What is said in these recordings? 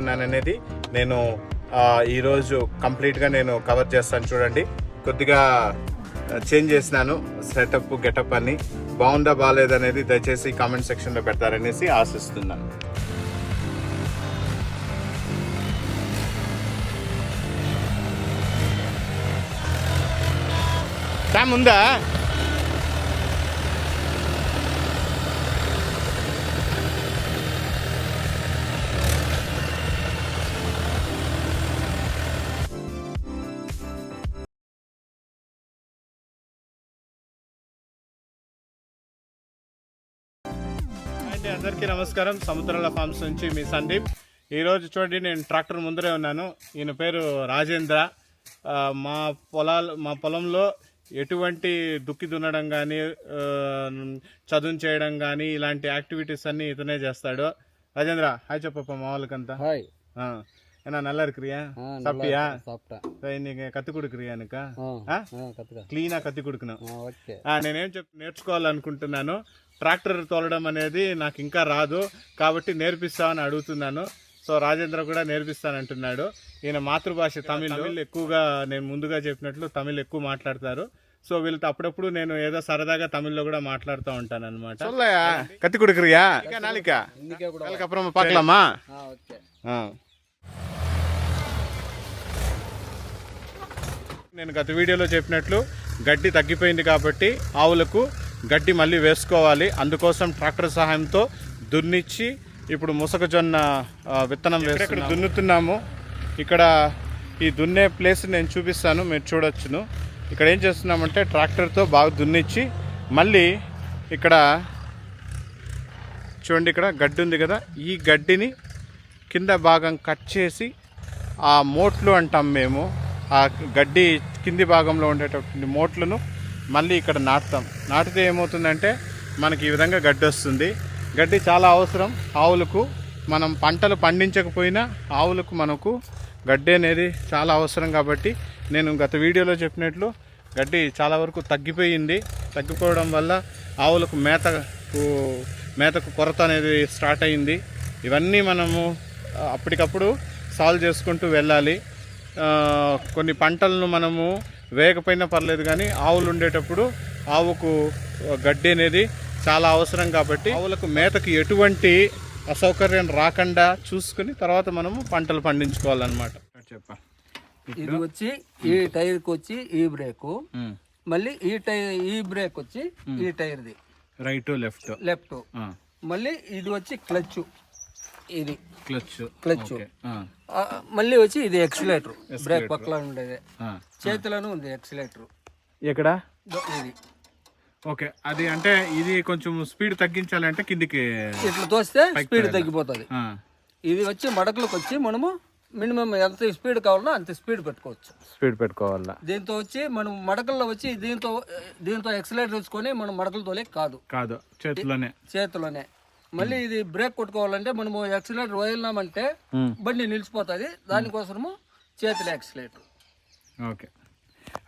అనేది నేను ఈరోజు కంప్లీట్గా నేను కవర్ చేస్తాను చూడండి. కొద్దిగా చేంజ్ చేసినాను సెటప్ గెటప్ అని బాగుందా బాగాలేదనేది దయచేసి కామెంట్ సెక్షన్లో పెడతారనేసి ఆశిస్తున్నాను. ట్యామ్ ఉందా అందరికీ నమస్కారం సముద్రాల ఫార్మ్స్ నుంచి మీ సందీప్ ఈరోజు చూడండి నేను ట్రాక్టర్ ముందరే ఉన్నాను ఈయన పేరు రాజేంద్ర ఆ, మా పొలాలు మా పొలంలో ఎటువంటి దుక్కి దున్నడం కానీ చదువు చేయడం కానీ ఇలాంటి యాక్టివిటీస్ అన్ని ఇతనే చేస్తాడు రాజేంద్ర హాయ్ చెప్పప్ప మా వాళ్ళకంతా ஹாய் ఆ, ఏనా నల్ల இருக்கிறியா ஆ சாப்பிட்டியா சாப்பிட்டேன் சரி, நீங்க கத்து கொடுக்குறியா எனக்கு ஆ ఆ? ஆ கற்றுக்க క్లీనా కత్తి కుడుకున్నావు ஆ ஓகே ఆ, నేనేం చెప్ నేర్చుకోవాలనుకుంటున్నాను ట్రాక్టర్ తోలడం అనేది నాకు ఇంకా రాదు. కాబట్టి నేర్పిస్తామని అడుగుతున్నాను. సో రాజేంద్ర కూడా నేర్పిస్తానంటున్నాడు. ఈయన మాతృభాష తమిళ్. తమిళ్ ఎక్కువగా నేను ముందుగా చెప్పినట్లు తమిళ్ ఎక్కువ మాట్లాడతారు. సో వీళ్ళతో అప్పుడప్పుడు నేను ఏదో సరదాగా తమిళ్ళో కూడా మాట్లాడుతూ ఉంటాను అనమాట కత్తి కుడుకురియా నేను గత వీడియోలో చెప్పినట్లు గడ్డి తగ్గిపోయింది కాబట్టి ఆవులకు గడ్డి మళ్ళీ వేసుకోవాలి. అందుకోసం ట్రాక్టర్ సహాయంతో దున్నిచ్చి ఇప్పుడు ముసకజొన్న ఆ, విత్తనం వేసి ఇక్కడ దున్నుతున్నాము? ఇక్కడ ఈ దున్నే ప్లేస్ నేను చూపిస్తాను మీరు చూడొచ్చును. ఇక్కడ ఏం చేస్తున్నామంటే ట్రాక్టర్తో బాగా దున్నిచ్చి మళ్ళీ ఇక్కడ చూడండి ఇక్కడ గడ్డి ఉంది కదా ఈ గడ్డిని కింద భాగం కట్ చేసి ఆ మోట్లు అంటాం మేము. ఆ గడ్డి కింది భాగంలో ఉండేటటువంటి మోట్లను మళ్ళీ ఇక్కడ నాటుతాం. నాటితే ఏమవుతుందంటే మనకి ఈ విధంగా గడ్డి వస్తుంది. గడ్డి చాలా అవసరం. ఆవులకు మనం పంటలు పండించకపోయినా ఆవులకు మనకు గడ్డి అనేది చాలా అవసరం కాబట్టి నేను గత వీడియోలో చెప్పినట్లు గడ్డి చాలా వరకు తగ్గిపోయింది. తగ్గిపోవడం వల్ల ఆవులకు మేతకు మేతకు కొరత అనేది స్టార్ట్ అయింది. ఇవన్నీ మనము అప్పటికప్పుడు సాల్వ్ చేసుకుంటూ వెళ్ళాలి. కొన్ని పంటలను మనము వేయకపోయినా పర్లేదు కానీ ఆవులు ఉండేటప్పుడు ఆవుకు గడ్డి అనేది చాలా అవసరం కాబట్టి ఆవులకు మేతకు ఎటువంటి అసౌకర్యం రాకుండా చూసుకుని తర్వాత మనము పంటలు పండించుకోవాలన్నమాట. చెప్ప. ఇది వచ్చి ఈ టైర్కి వచ్చి ఈ బ్రేకు. మళ్ళీ ఈ టైర్ ఈ బ్రేక్ వచ్చి ఈ టైర్ది. Right left. లెఫ్ట్. మళ్ళీ ఇది వచ్చి క్లచ్. ఇది. క్లచ్. క్లచ్. మళ్ళీ వచ్చి ఇది ఎక్సిలేటర్. బ్రేక్ పక్కన ఉండేది. చేతిలోనూ ఉంది ఎక్సిలేటర్. ఎక్కడ? ఇది. ఓకే. అది అంటే ఇది కొంచెం స్పీడ్ తగ్గించాలంటే కిందికి ఇట్లా తోస్తే స్పీడ్ తగ్గిపోతుంది. ఇది వచ్చి మడకలకు వచ్చి మనము మినిమం ఎంత స్పీడ్ కావాలో అంత స్పీడ్ పెట్టుకోవచ్చు. స్పీడ్ పెట్టుకోవాలా? దీంతో వచ్చి మనం మడకల్లో వచ్చి దీంతో దీంతో ఎక్సలేటర్ వేసుకొని మనం మడకలు తోలే కాదు. కాదు. చేతిలోనే. చేతిలోనే. మళ్ళీ ఇది బ్రేక్ కొట్టుకోవాలంటే మనము ఎక్సలేటర్ వదిలినామంటే బండి నిలిచిపోతుంది. దానికోసము చేతిలో ఎక్సలేటర్ ఓకే.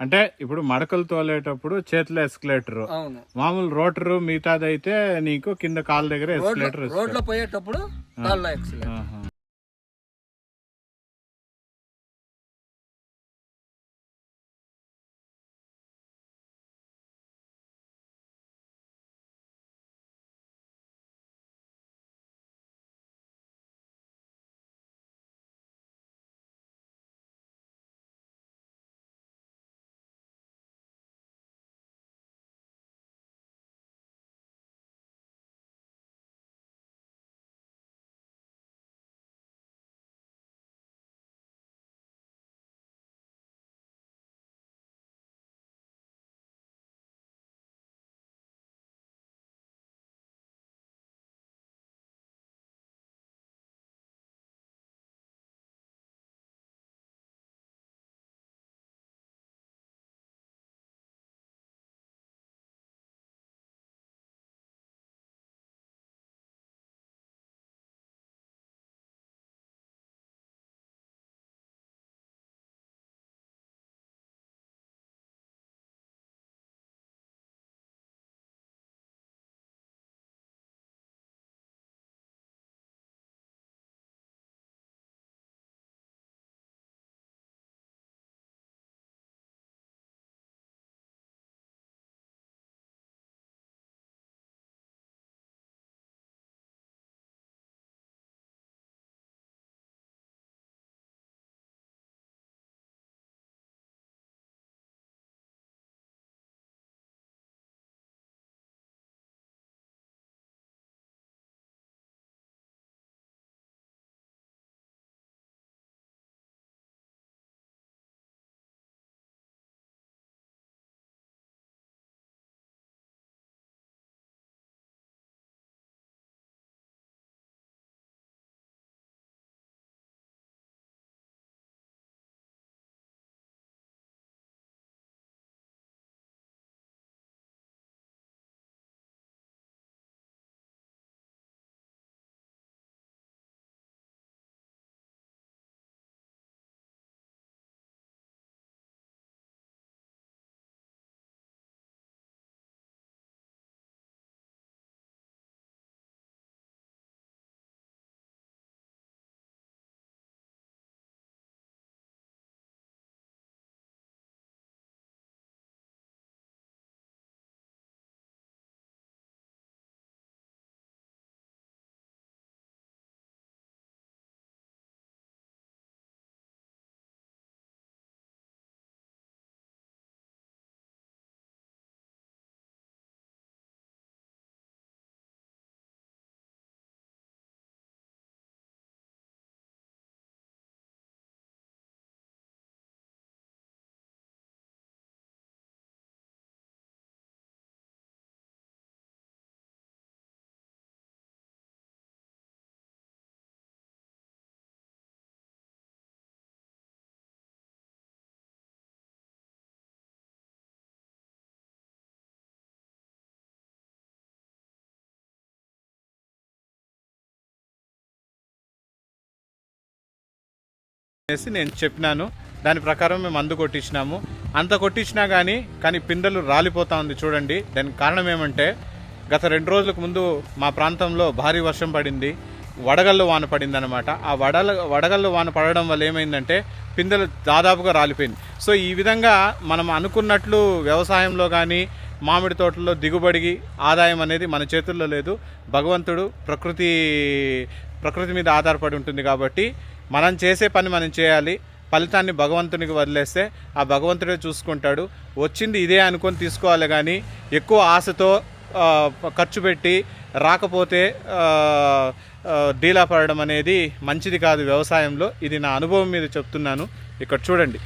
అంటే ఇప్పుడు మడకలు తోలేటప్పుడు చేతిలో ఎస్కలేటర్. అవును. మామూలు రోటరు మిగతాది అయితే నీకు కింద కాలు దగ్గర ఎస్కలేటర్ రోడ్లో పోయేటప్పుడు కాళ్ళలో ఎక్సలేటర్ అనేసి నేను చెప్పినాను. దాని ప్రకారం మేము మందు కొట్టించినాము. అంత కొట్టించినా కానీ కానీ పిందెలు రాలిపోతా ఉంది చూడండి. దానికి కారణం ఏమంటే గత రెండు రోజులకు ముందు మా ప్రాంతంలో భారీ వర్షం పడింది. వడగళ్ళు వాన పడింది అనమాట ఆ వడల వడగళ్ళు వాన పడడం వల్ల ఏమైందంటే పిందెలు దాదాపుగా రాలిపోయింది. సో ఈ విధంగా మనం అనుకున్నట్లు వ్యవసాయంలో కానీ మామిడి తోటల్లో దిగుబడి ఆదాయం అనేది మన చేతుల్లో లేదు. భగవంతుడు ప్రకృతి ప్రకృతి మీద ఆధారపడి ఉంటుంది కాబట్టి మనం చేసే పని మనం చేయాలి. ఫలితాన్ని భగవంతునికి వదిలేస్తే ఆ భగవంతుడే చూసుకుంటాడు. వచ్చింది ఇదే అనుకొని తీసుకోవాలి కానీ ఎక్కువ ఆశతో ఖర్చు పెట్టి రాకపోతే డీలా పడడం అనేది మంచిది కాదు వ్యవసాయంలో. ఇది నా అనుభవం మీద చెప్తున్నాను. ఇక్కడ చూడండి.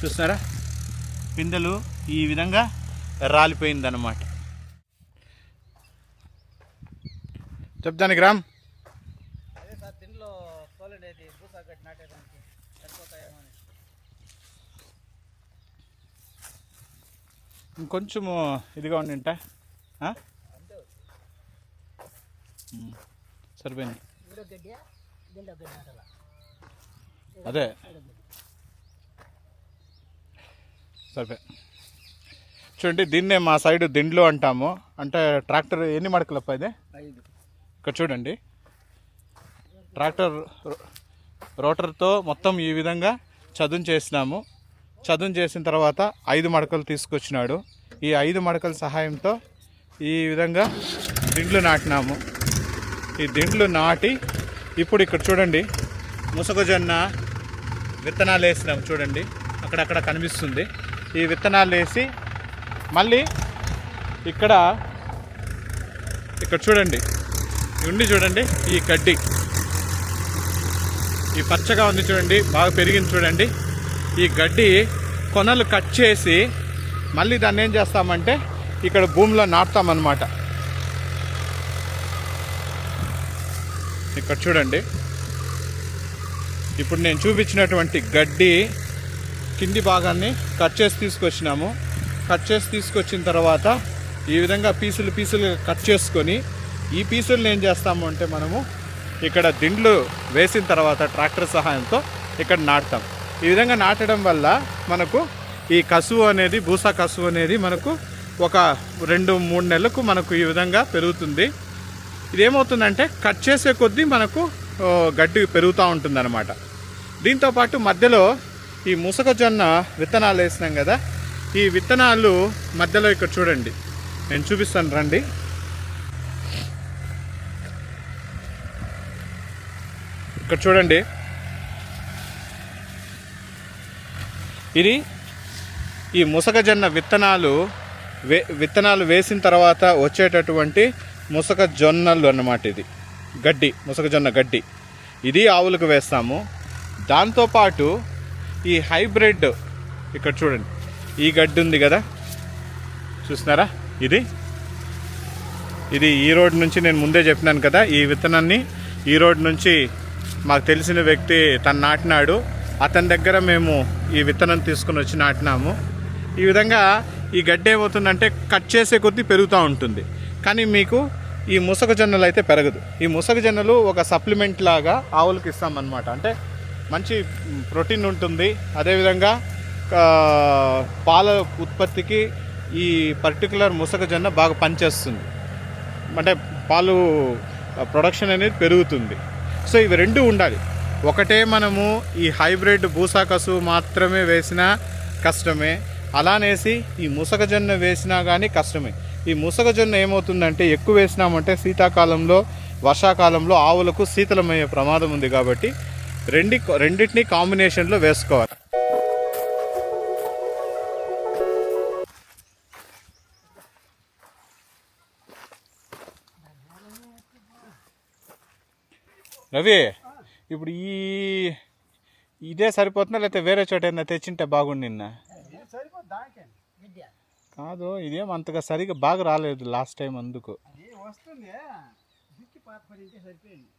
చూస్తున్నారా? పిందెలు ఈ విధంగా రాలిపోయిందన్నమాట. చెప్తానికి రామ్ అదే సార్ దీంట్లో తోలండేది భూసా గడ్డి నాటేదానికి సరిపోతాయేమో అని ఇంకొంచెము ఇదిగా ఉండింట సరిపోయింది. అదే. సరిపోయి. చూడండి దీన్నే మా సైడ్ దిండ్లు అంటాము. అంటే ట్రాక్టర్ ఎన్ని మడకలప్ప ఇది? ఇక్కడ చూడండి. ట్రాక్టర్ రోటర్తో మొత్తం ఈ విధంగా చదును చేసినాము. చదును చేసిన తర్వాత ఐదు మడకలు తీసుకొచ్చినాడు. ఈ ఐదు మడకల సహాయంతో ఈ విధంగా దిండ్లు నాటినాము. ఈ దిండ్లు నాటి ఇప్పుడు ఇక్కడ చూడండి ముసగజొన్న విత్తనాలు వేసినాము చూడండి. అక్కడక్కడ కనిపిస్తుంది. ఈ విత్తనాలు వేసి మళ్ళీ ఇక్కడ ఇక్కడ చూడండి. ఉండి చూడండి ఈ గడ్డి ఈ పచ్చగా ఉంది చూడండి బాగా పెరిగింది చూడండి. ఈ గడ్డి కొనలు కట్ చేసి మళ్ళీ దాన్ని ఏం చేస్తామంటే ఇక్కడ భూమిలో నాటుతామన్నమాట. ఇక్కడ చూడండి. ఇప్పుడు నేను చూపించినటువంటి గడ్డి కింది భాగాన్ని కట్ చేసి తీసుకొచ్చినాము. కట్ చేసి తీసుకొచ్చిన తర్వాత ఈ విధంగా పీసులు పీసులు కట్ చేసుకొని ఈ పీసులను ఏం చేస్తాము అంటే మనము ఇక్కడ దిండ్లు వేసిన తర్వాత ట్రాక్టర్ సహాయంతో ఇక్కడ నాటుతాం. ఈ విధంగా నాటడం వల్ల మనకు ఈ కసువు అనేది భూసా కసువు అనేది మనకు ఒక రెండు మూడు నెలలకు మనకు ఈ విధంగా పెరుగుతుంది. ఇదేమవుతుందంటే కట్ చేసే కొద్దీ మనకు గడ్డి పెరుగుతూ ఉంటుందన్నమాట. దీంతోపాటు మధ్యలో ఈ ముసకజొన్న విత్తనాలు వేసినాం కదా ఈ విత్తనాలు మధ్యలో ఇక్కడ చూడండి. నేను చూపిస్తాను రండి. ఇక్కడ చూడండి. ఇది ఈ ముసకజొన్న విత్తనాలు వే విత్తనాలు వేసిన తర్వాత వచ్చేటటువంటి ముసక జొన్నలు అన్నమాట ఇది. గడ్డి ముసకజొన్న గడ్డి. ఇది ఆవులకు వేస్తాము. దాంతోపాటు ఈ హైబ్రిడ్ ఇక్కడ చూడండి ఈ గడ్డి ఉంది కదా. చూస్తున్నారా? ఇది. ఇది ఈ రోడ్ నుంచి నేను ముందే చెప్పినాను కదా ఈ విత్తనాన్ని ఈ రోడ్ నుంచి మాకు తెలిసిన వ్యక్తి తను నాటినాడు. అతని దగ్గర మేము ఈ విత్తనం తీసుకుని వచ్చి నాటినాము. ఈ విధంగా ఈ గడ్డి ఏమవుతుందంటే కట్ చేసే కొద్దీ పెరుగుతూ ఉంటుంది. కానీ మీకు ఈ ముసక జొన్నలు అయితే పెరగదు. ఈ ముసక జొన్నలు ఒక సప్లిమెంట్ లాగా ఆవులకు ఇస్తామన్నమాట. అంటే మంచి ప్రోటీన్ ఉంటుంది. అదేవిధంగా పాల ఉత్పత్తికి ఈ పర్టికులర్ ముసక జొన్న బాగా పనిచేస్తుంది. అంటే పాలు ప్రొడక్షన్ అనేది పెరుగుతుంది. సో ఇవి రెండు ఉండాలి. ఒకటే మనము ఈ హైబ్రిడ్ భూసా కసువు మాత్రమే వేసినా కష్టమే. అలానేసి ఈ ముసగజొన్న వేసినా కానీ కష్టమే. ఈ ముసగజొన్న ఏమవుతుందంటే ఎక్కువ వేసినామంటే శీతాకాలంలో వర్షాకాలంలో ఆవులకు శీతలమయ్యే ప్రమాదం ఉంది కాబట్టి రెండి రెండింటిని కాంబినేషన్లో వేసుకోవాలి. రవి ఇప్పుడు ఈ ఇదే సరిపోతుందా లేకపోతే వేరే చోట ఏదైనా తెచ్చింటే బాగుండి నిన్న? కాదు ఇదేం అంతగా సరిగా బాగా రాలేదు లాస్ట్ టైం అందుకు. సరిపోయింది.